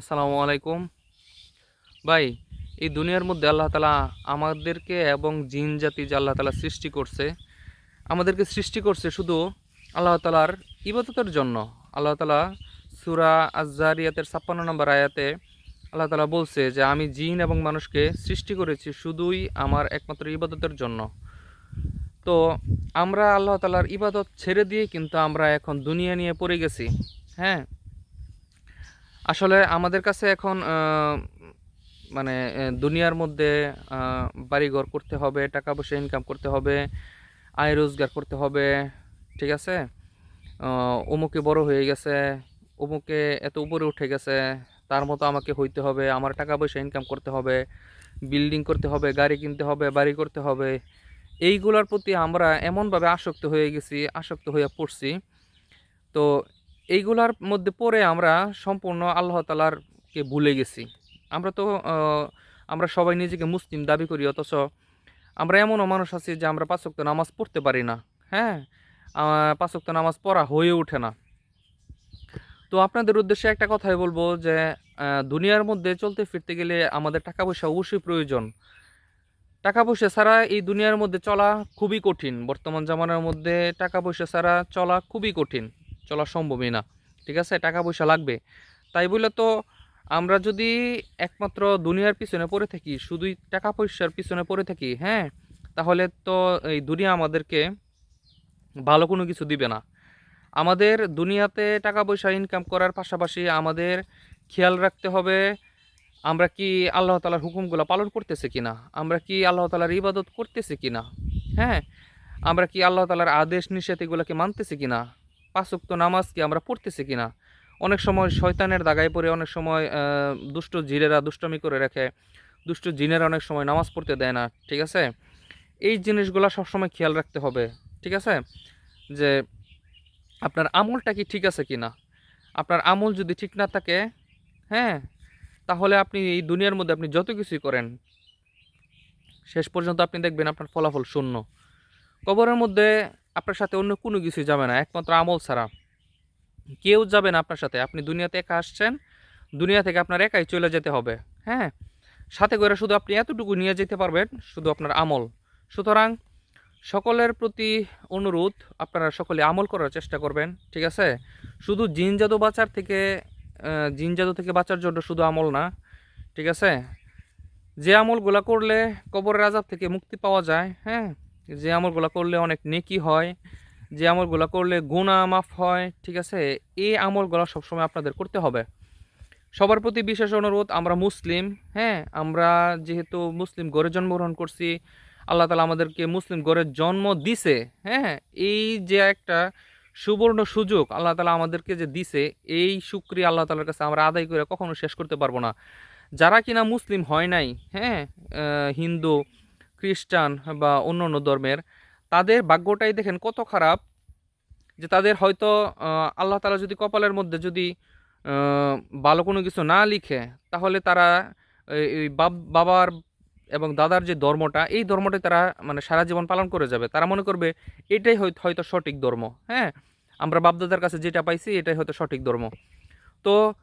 আসসালামু আলাইকুম। ভাই, এই দুনিয়ার মধ্যে আল্লাহ তালা আমাদেরকে এবং জিন জাতি যে আল্লাহ তালা সৃষ্টি করছে, আমাদেরকে সৃষ্টি করছে শুধু আল্লাহ তালার ইবাদতের জন্য। আল্লাহ তালা সুরা আজারিয়াতের ছাপ্পান্ন নম্বর আয়াতে আল্লাহ তালা বলছে যে, আমি জিন এবং মানুষকে সৃষ্টি করেছি শুধুই আমার একমাত্র ইবাদতের জন্য। তো আমরা আল্লাহ তালার ইবাদত ছেড়ে দিয়ে কিন্তু আমরা এখন দুনিয়া নিয়ে পড়ে গেছি। হ্যাঁ আসলে আমাদের কাছে এখন মানে দুনিয়ার মধ্যে বাড়িঘর করতে হবে, টাকা পয়সা ইনকাম করতে হবে, আয় রোজগার করতে হবে, ঠিক আছে? অমুকে বড় হয়ে গেছে, অমুকে এত উপরে উঠে গেছে, তার মতো আমাকে হইতে হবে, আমার টাকা পয়সা ইনকাম করতে হবে বিল্ডিং করতে হবে, গাড়ি কিনতে হবে, বাড়ি করতে হবে, এইগুলোর প্রতি আমরা এমনভাবে আসক্ত হয়ে গেছি, আসক্ত হয়ে পড়ছি। তো এইগুলার মধ্যে পড়ে আমরা সম্পূর্ণ আল্লাহ তালারকে ভুলে গেছি। আমরা তো আমরা সবাই নিজেকে মুসলিম দাবি করি, অথচ আমরা এমনও মানুষ আছি যে আমরা পাঁচক্ত নামাজ পড়তে পারি না হ্যাঁ? পাঁচক্ত নামাজ পড়া হয়ে ওঠে না। তো আপনাদের উদ্দেশ্যে একটা কথাই বলব যে দুনিয়ার মধ্যে চলতে ফিরতে গেলে আমাদের টাকা পয়সা অবশ্যই প্রয়োজন। টাকা পয়সা ছাড়া এই দুনিয়ার মধ্যে চলা খুবই কঠিন। বর্তমান জামানার মধ্যে টাকা পয়সা ছাড়া চলা খুবই কঠিন। চলা সম্ভবই না, ঠিক আছে? টাকা পয়সা লাগবে। তাই বলে তো আমরা যদি একমাত্র দুনিয়ার পিছনে পড়ে থাকি, শুধুই টাকা পয়সার পিছনে পড়ে থাকি হ্যাঁ? তাহলে তো এই দুনিয়া আমাদেরকে ভালো কোনো কিছু দিবে না। আমাদের দুনিয়াতে টাকা পয়সা ইনকাম করার পাশাপাশি আমাদের খেয়াল রাখতে হবে, আমরা কি আল্লাহ তালার হুকুমগুলো পালন করতেছি কিনা? আমরা কি আল্লাহ তালার ইবাদত করতেছি কিনা? হ্যাঁ? আমরা কি আল্লাহ তালার আদেশ নিষেধ এগুলোকে মানতেছি কিনা? পাঁচক্ত নামাজ কি আমরা পড়তেছি কিনা? অনেক সময় শয়তানের দাগায় পড়ে, অনেক সময় দুষ্ট জিরেরা দুষ্টমি করে রাখে। দুষ্ট জিনেরা অনেক সময় নামাজ পড়তে দেয় না, ঠিক আছে? এই জিনিসগুলো সবসময় খেয়াল রাখতে হবে, ঠিক আছে? যে আপনার আমলটা কি ঠিক আছে কি না আপনার আমল যদি ঠিক না থাকে হ্যাঁ তাহলে আপনি এই দুনিয়ার মধ্যে আপনি যত কিছুই করেন, শেষ পর্যন্ত আপনি দেখবেন আপনার ফলাফল শূন্য। কবরের মধ্যে আপনার সাথে অন্য কোনো কিছু যাবে না একমাত্র আমল ছাড়া। কেউ যাবে না আপনার সাথে আপনি দুনিয়াতে একা আসছেন দুনিয়া থেকে আপনার একাই চলে যেতে হবে হ্যাঁ? সাথে করে শুধু আপনি এতটুকু নিয়ে যেতে পারবেন শুধু আপনার আমল। সুতরাং সকলের প্রতি অনুরোধ আপনারা সকলে আমল করার চেষ্টা করবেন ঠিক আছে? শুধু জিন জাদু বাঁচার থেকে আহ, জিন জাদু থেকে বাঁচার জন্য শুধু আমল না ঠিক আছে? যে আমলগুলা করলে কবরের আজাব থেকে মুক্তি পাওয়া যায় হ্যাঁ? যে আমলগুলা করলে অনেক নেকি হয়, যে আমলগুলো করলে গুণা মাফ হয়, ঠিক আছে? এই আমলগুলো সবসময় আপনাদের করতে হবে। সবার প্রতি বিশেষ অনুরোধ, আমরা মুসলিম হ্যাঁ? আমরা যেহেতু মুসলিম গড়ে জন্মগ্রহণ করছি, আল্লাহ তালা আমাদেরকে মুসলিম গড়ে জন্ম দিছে হ্যাঁ? এই যে একটা সুবর্ণ সুযোগ আল্লাহ তালা আমাদেরকে যে দিছে, এই সুক্রিয়া আল্লাহ তালার কাছে আমরা আদায় করে কখনো শেষ করতে পারব না। যারা কিনা মুসলিম হয় নাই হ্যাঁ? হিন্দু খ্রিস্টান বা অন্য অন্য ধর্মের, তাদের ভাগ্যটাই দেখেন কত খারাপ যে তাদের হয়তো আল্লাহ তালা যদি কপালের মধ্যে যদি ভালো কোনো কিছু না লিখে, তাহলে তারা এই- বাবার এবং দাদার যে ধর্মটা, এই ধর্মটাই তারা মানে সারা জীবন পালন করে যাবে। তারা মনে করবে, এটাই হয়তো সঠিক ধর্ম হ্যাঁ? আমরা বাপদাদার কাছে যেটা পাইছি, এটাই হয়তো সঠিক ধর্ম। তো